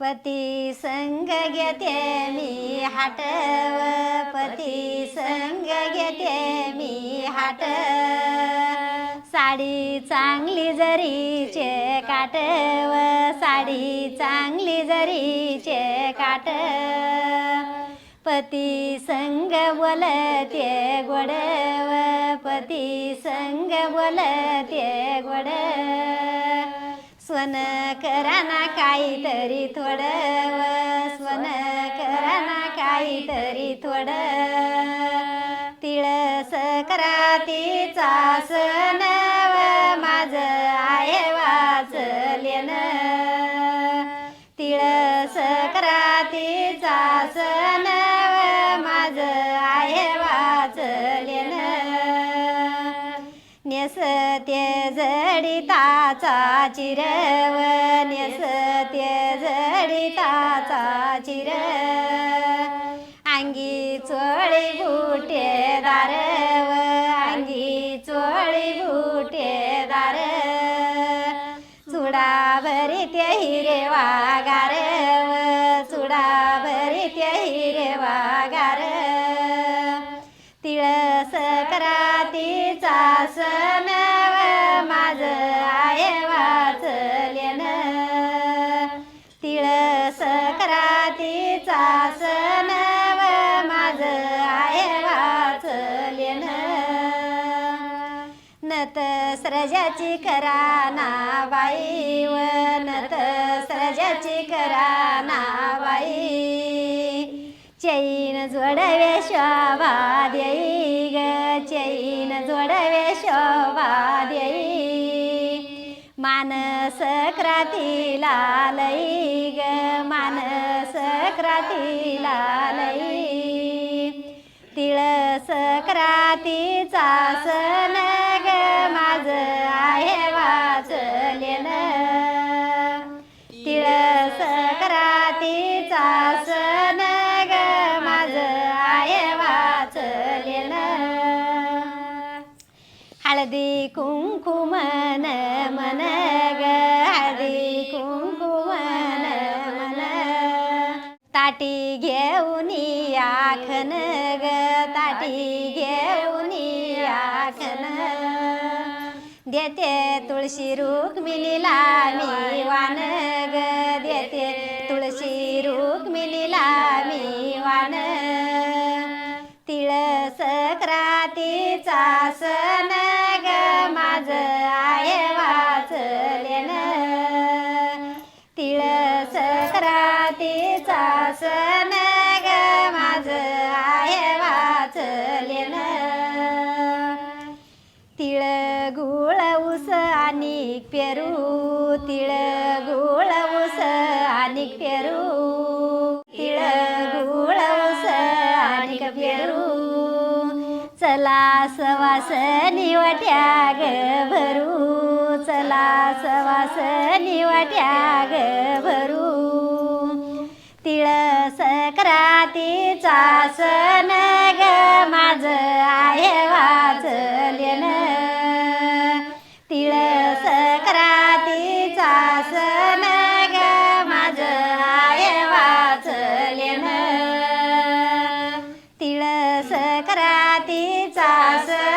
पती संग घेते मी हाटव. पती संग घेते मी हाट. साडी चांगली जरीचे काटव. साडी चांगली जरीचे काट. पती संग बोलते गोडव. पती संग बोलते गोडव. स्वन कराना काहीतरी थोडं व स्वन कराना काहीतरी थोडं. तिळस करातीचा सण व माझं आहे वाचलेन तिळस करा तिचा नेसते जडिताचा चिरव नेसते जडिताचा चिर अंगी चोळी बुटे दारव अंगी चोळी बुटे दार चुडाभरी ते हिरे वागारव चुडाभरी ते हिरे वागार तिळस करातीचा सण स्रजाची करा बाई व नत स्रजाची करा बाई. चैन जोडवे शोभा देई ग चैन जोडवे शोभा देई. मानस क्रातीला लई ग मानस क्रातीला लई. तिळ सक्रातीचा सण हळदी कुंकुमन मन ग हळदी कुंकुमन मन ताटी घेऊन आखन ग ताटी घेऊन आखन देते तुळशी रुक्मिणीला मी वान ग देते तुळशी रुक्मिणीला मी वान तिळस क्रातीचा स आणि पेरू तिळ गुळ ऊस आणि पेरू तिळ गुळ ऊस आणि पेरू. चला सवास निवट्या ग भरू चला सवास निवट्या ग भरू. तिळ सक्रातीचा सण ग माझं आहे Xa.